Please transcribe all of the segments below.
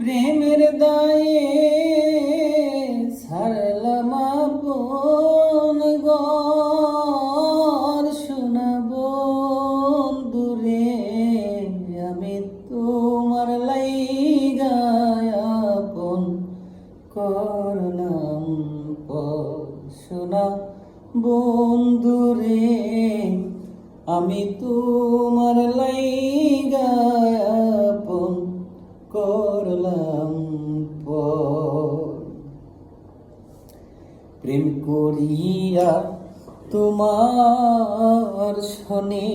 প্রেমের দায়ে সারলাম আপন গর শোনাব দূরে আমি তোমার লাইগায়াপন করলাম শোনা বন্ধুরে আমি তোমার প্রেম করিয়া তোমার শনি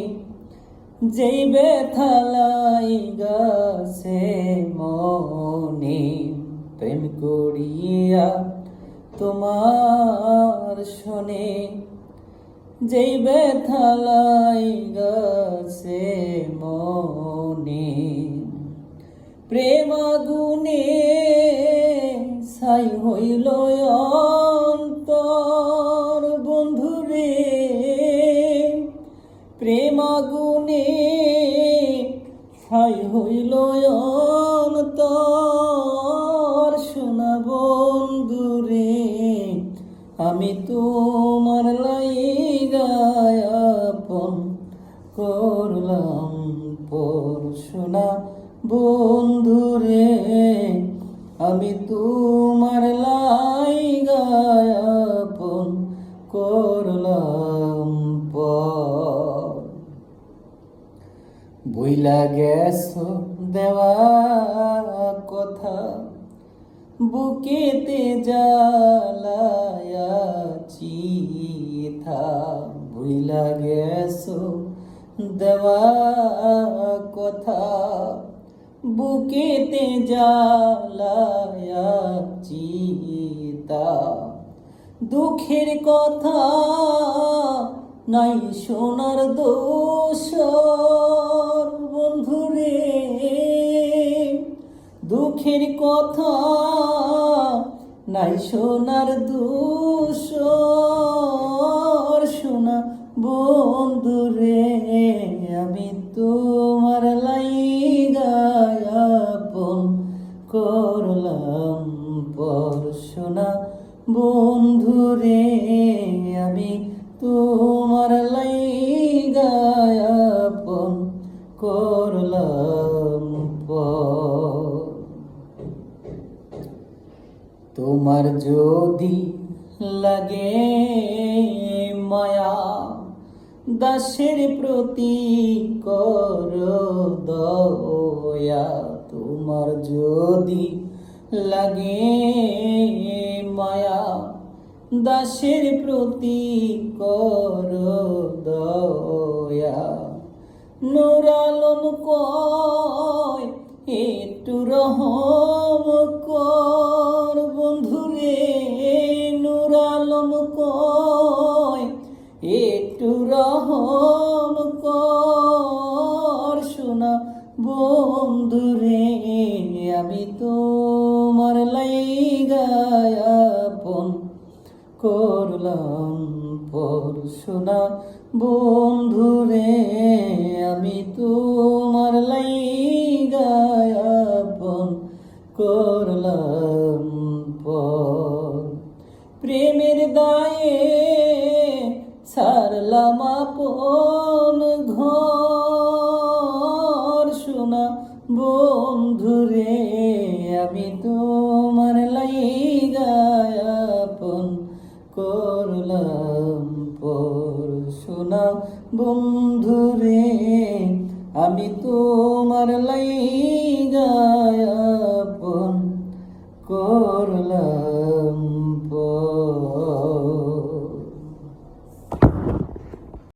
যেই ব্যথালাই গাছে মনে, প্রেম করিয়া তোমার শনি যেই ব্যথালাই গাছে মনে প্রেমাগুনে ছাই হইল ছাই হইল অন্তর শোনা বন্ধুরে আমি তোমার লাইগায়াপন করলাম পড়শোনা বন্ধুরে আমি তোমার লাইগায়াপন বইলা গেছ দেওয়া কথা, বুকেতে জ্বালায়াছি থা ভুইলা গেছো দেওয়া কথা, বুকেতে জ্বালায়াছি তা দুঃখের কথা নাই, সোনার দোষ দুঃখের কথা নাই সোনার দোষ শোনা বন্ধুরে আমি তোমার লাইগায়াপন করলাম পড়শোনা বন্ধুরে আমি তোমার তোমার যদি লাগে মায়া, দাসের প্রতি কর দয়া, তোমার যদি লাগে মায়া, দাসের প্রতি কর দয়া। নুরালম কয়, একটু রহম কর শোনা বন্ধুরে আমি তোমার লাইগায়াপন করলাম পর শোনা বন্ধুরে আমি তোমার লাইগায়াপন করলাম পর। প্রেমের দায়ে সারলাম বন্ধুরে আমি তোমার লাইগায়াপন করলাম পর শোনা বন্ধুরে আমি তোমার লাইগায়াপন করলাম